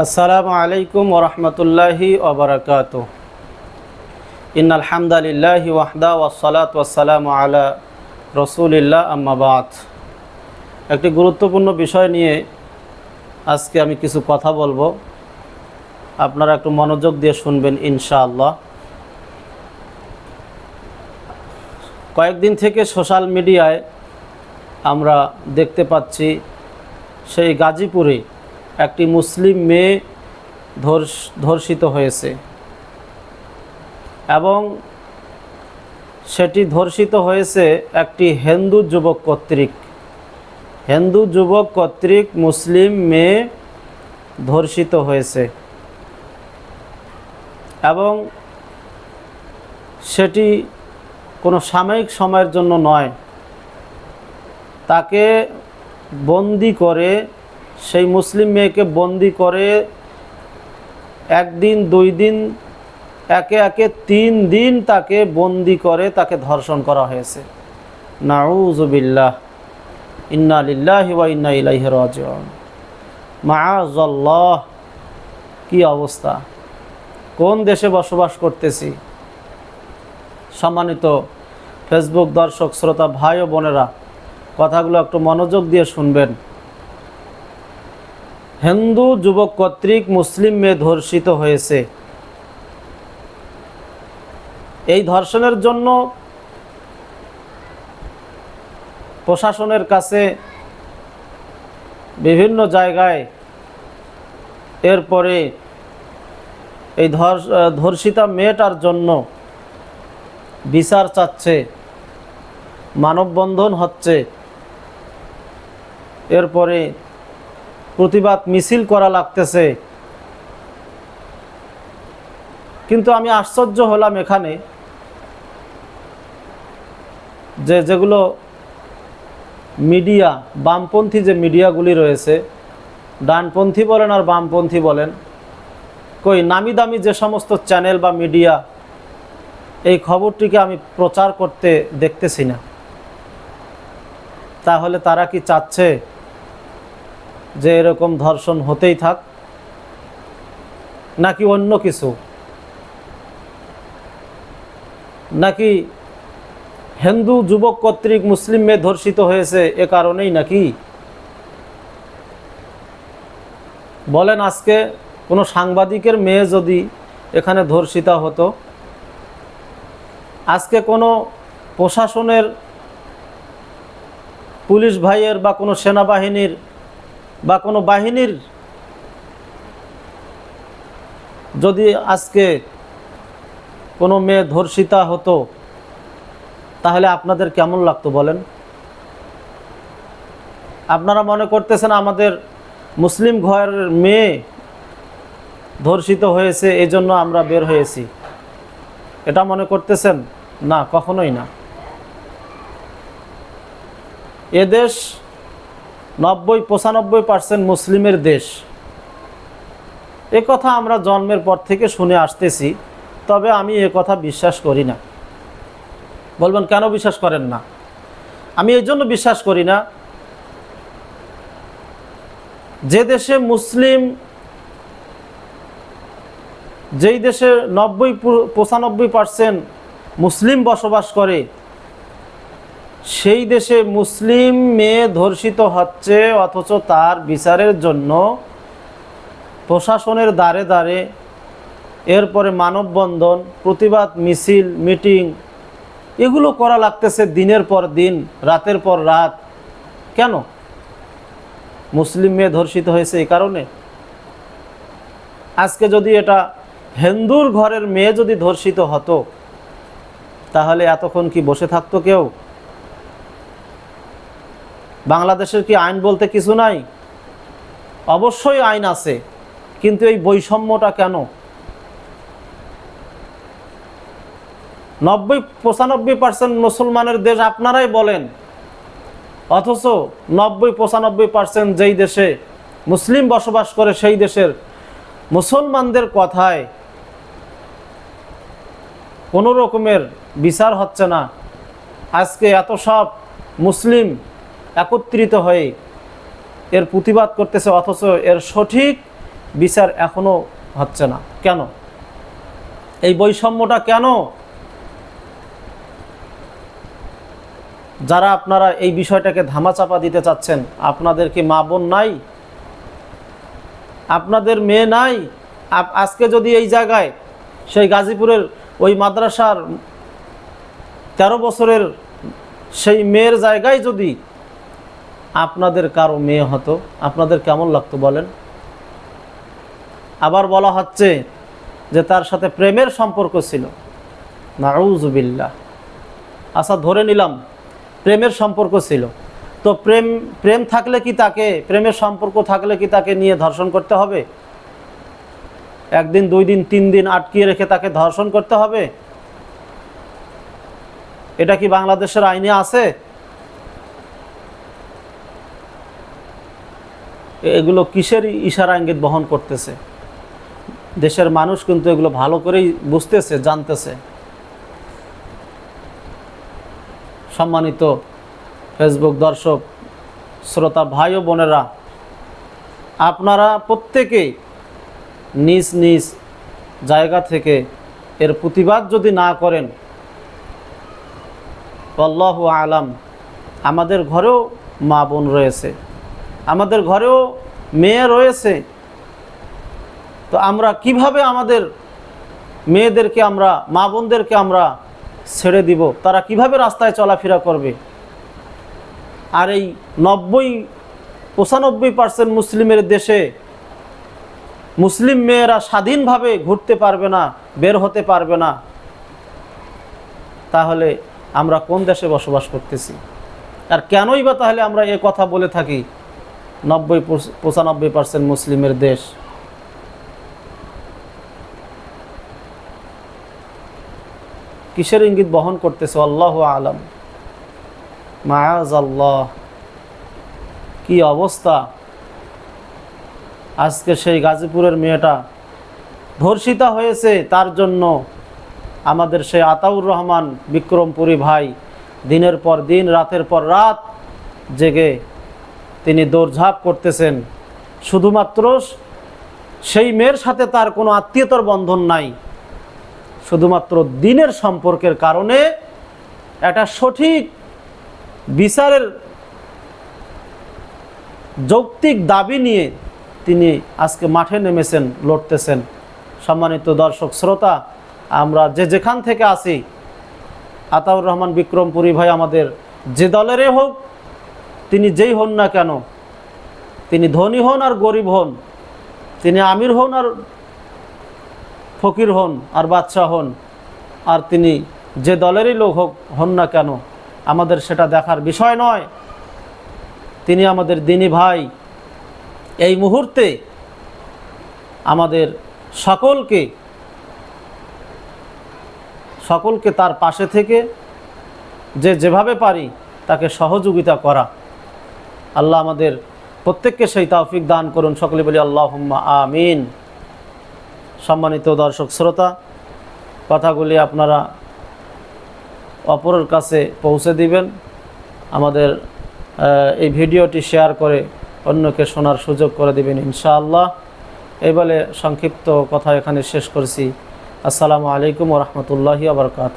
আসসালামু আলাইকুম ওরহমতুল্লাহি ওবরাকাত ইন আলহামদুলিল্লাহি ওয়াহদা ওয়াসালাত ওয়াসালামু আলা রসুলিল্লাহ আম্মাবাদ একটি গুরুত্বপূর্ণ বিষয় নিয়ে আজকে আমি কিছু কথা বলব। আপনারা একটু মনোযোগ দিয়ে শুনবেন ইনশাআল্লাহ। কয়েকদিন থেকে সোশ্যাল মিডিয়ায় আমরা দেখতে পাচ্ছি সেই গাজীপুরে একটি মুসলিম মেয়ে ধর্ষ- ধর্ষিত হয়েছে। এবং সেটি ধর্ষিত হয়েছে একটি হিন্দু যুবক কর্তৃক। হিন্দু যুবক কর্তৃক মুসলিম মেয়ে ধর্ষিত হয়েছে। এবং সেটি কোনো সাময়িক সময়ের জন্য নয়। তাকে বন্দি করে সেই মুসলিম মেয়েকে বন্দি করে একদিন, দুই দিন, একে একে তিন দিন তাকে বন্দি করে তাকে ধর্ষণ করা হয়েছে। নাউজুবিল্লাহ ইন্না লিল্লাহি ওয়া ইন্না ইলাইহি রাজিউন। মাআযাল্লাহ। কি অবস্থা? কোন দেশে বসবাস করতেছি? সম্মানিত ফেসবুক দর্শক, শ্রোতা, ভাই ও বোনেরা, কথাগুলো একটু মনোযোগ দিয়ে শুনবেন। হিন্দু যুবক কর্তৃক মুসলিম মেয়ে ধর্ষিত হয়েছে। এই ধর্ষণের জন্য প্রশাসনের কাছে বিভিন্ন জায়গায় এরপরে এই ধর্ষ ধর্ষিতা মেয়েটার জন্য বিচার চাচ্ছে, মানববন্ধন হচ্ছে। এরপরে প্রতিবাদ মিছিল করা লাগতেছে। কিন্তু আমি আশ্চর্য হলাম এখানে যে যেগুলো মিডিয়া, বামপন্থী যে মিডিয়াগুলি রয়েছে, ডানপন্থী বলেন আর বামপন্থী বলেন, কই নামি দামি যে সমস্ত চ্যানেল বা মিডিয়া, এই খবরটিকে আমি প্রচার করতে দেখতেছি না। তাহলে তারা কি চাচ্ছে যে এরকম ধর্ষণ হতেই থাক, নাকি অন্য কিছু? নাকি হিন্দু যুবক কর্তৃক মুসলিম মেয়ে ধর্ষিত হয়েছে এ কারণেই নাকি? বলেন, আজকে কোনো সাংবাদিকের মেয়ে যদি এখানে ধর্ষিতা হতো, আজকে কোনো প্রশাসনের পুলিশ ভাইয়ের বা কোনো সেনাবাহিনীর বা কোনো বাহিনীর যদি আজকে কোনো মেয়ে ধর্ষিতা হতো, তাহলে আপনাদের কেমন লাগতো বলেন? আপনারা মনে করতেছেন আমাদের মুসলিম ঘরের মেয়ে ধর্ষিত হয়েছে এই জন্য আমরা বের হয়েছি। এটা মনে করতেছেন? না, কখনোই না। এদেশ নব্বই, পঁচানব্বই পার্সেন্ট মুসলিমের দেশ। এ কথা আমরা জন্মের পর থেকে শুনে আসতেছি, তবে আমি এ কথা বিশ্বাস করি না। বলবেন, কেন বিশ্বাস করেন না? আমি এই জন্য বিশ্বাস করি না, যে দেশে মুসলিম, যেই দেশে নব্বই পঁচানব্বই পার্সেন্ট মুসলিম বসবাস করে সেই দেশে মুসলিম মেয়ে ধর্ষিত হচ্ছে, অথচ তার বিচারের জন্য প্রশাসনের দ্বারে দ্বারে, এরপরে মানববন্ধন, প্রতিবাদ, মিছিল, মিটিং, এগুলো করা লাগতেছে দিনের পর দিন, রাতের পর রাত। কেন? মুসলিম মেয়ে ধর্ষিত হয়েছে এই কারণে? আজকে যদি এটা হিন্দুর ঘরের মেয়ে যদি ধর্ষিত হতো, তাহলে এতক্ষণ কি বসে থাকতো কেউ? বাংলাদেশের কি আইন বলতে কিছু নাই? অবশ্যই আইন আছে, কিন্তু এই বৈষম্যটা কেন? নব্বই, পঁচানব্বই পার্সেন্ট মুসলমানের দেশ আপনারাই বলেন, অথচ নব্বই, পঁচানব্বই পার্সেন্ট যেই দেশে মুসলিম বসবাস করে সেই দেশের মুসলমানদের কথায় কোনো রকমের বিচার হচ্ছে না। আজকে এত সব মুসলিম একত্রিত হয়ে এর প্রতিবাদ করতেছে, অথচ এর সঠিক বিচার এখনও হচ্ছে না। কেন? এই বৈষম্যটা কেন? যারা আপনারা এই বিষয়টাকে ধামাচাপা দিতে চাচ্ছেন, আপনাদের কি মা বোন নাই? আপনাদের মেয়ে নাই? আজকে যদি এই জায়গায় সেই গাজীপুরের ওই মাদ্রাসার তেরো বছরের সেই মেয়ের জায়গায় যদি আপনাদের কারও মেয়ে হতো, আপনাদের কেমন লাগতো বলেন? আবার বলা হচ্ছে যে তার সাথে প্রেমের সম্পর্ক ছিল। নাউজুবিল্লাহ আচ্ছা ধরে নিলাম প্রেমের সম্পর্ক ছিল। তো প্রেম প্রেম থাকলে কি তাকে, প্রেমের সম্পর্ক থাকলে কি তাকে নিয়ে ধর্ষণ করতে হবে? একদিন, দুই দিন, তিন দিন আটকিয়ে রেখে তাকে ধর্ষণ করতে হবে? এটা কি বাংলাদেশের আইনে আছে? এগুলো কিসের ইশারা ইঙ্গিত বহন করতেছে? দেশের মানুষ কিন্তু এগুলো ভালো করেই বুঝতেছে, জানতেছে। সম্মানিত ফেসবুক দর্শক, শ্রোতা ভাই ও বোনেরা, আপনারা প্রত্যেকেই নিজ নিজ জায়গা থেকে এর প্রতিবাদ যদি না করেন আল্লাহ আলাম, আমাদের ঘরেও মা বোন রয়েছে। আমাদের ঘরেও মেয়ে রয়েছে, তো আমরা কীভাবে আমাদের মেয়েদেরকে আমরা, মা বোনদেরকে আমরা ছেড়ে দিব? তারা কীভাবে রাস্তায় চলাফেরা করবে? আর এই নব্বই, পঁচানব্বই পার্সেন্ট মুসলিমের দেশে মুসলিম মেয়েরা স্বাধীনভাবে ঘুরতে পারবে না, বের হতে পারবে না। তাহলে আমরা কোন দেশে বসবাস করতেছি? আর কেনই বা তাহলে আমরা এ কথা বলে থাকি? নব্বই পঁচানব্বই পার্সেন্ট মুসলিমের দেশ। কিসের ইঙ্গিত বহন করতেছে? আল্লাহ আলম। মায়াজ আল্লাহ কি অবস্থা? আজকে সেই গাজীপুরের মেয়েটা ধর্ষিতা হয়েছে, তার জন্য আমাদের সেই আতাউর রহমান বিক্রমপুরী ভাই দিনের পর দিন, রাতের পর রাত জেগে তিনি দৌড়ঝাঁপ করতেছেন। শুধুমাত্র সেই মেয়ের সাথে তার কোনো আত্মীয়তার বন্ধন নাই। শুধুমাত্র দিনের সম্পর্কের কারণে একটা সঠিক বিচারের যৌক্তিক দাবি নিয়ে তিনি আজকে মাঠে নেমেছেন, লড়তেছেন। সম্মানিত দর্শক, শ্রোতা, আমরা যে যেখান থেকে আসি আতাউর রহমান বিক্রমপুরী ভাই আমাদের যে দলেরই হোক তিনি যেই হন না কেন, তিনি ধনী হন আর গরিব হন, তিনি আমির হন আর ফকির হন আর বাদশাহ হন, আর তিনি যে দলেরই লোক হোক, হন না কেন, আমাদের সেটা দেখার বিষয় নয়। তিনি আমাদের দিনী ভাই। এই মুহূর্তে আমাদের সকলকে সকলকে তার পাশে থেকে যে যেভাবে পারি তাকে সহযোগিতা করা। আল্লাহ আমাদের প্রত্যেককে সেই তৌফিক দান করুন। সকলে বলি আল্লাহ আমিন। সম্মানিত দর্শক, শ্রোতা, কথাগুলি আপনারা অপরের কাছে পৌঁছে দিবেন। আমাদের এই ভিডিওটি শেয়ার করে অন্যকে শোনার সুযোগ করে দিবেন ইনশাআল্লাহ। এই বলে সংক্ষিপ্ত কথা এখানে শেষ করছি। আসসালামু আলাইকুম রহমতুল্লাহি আবরকাত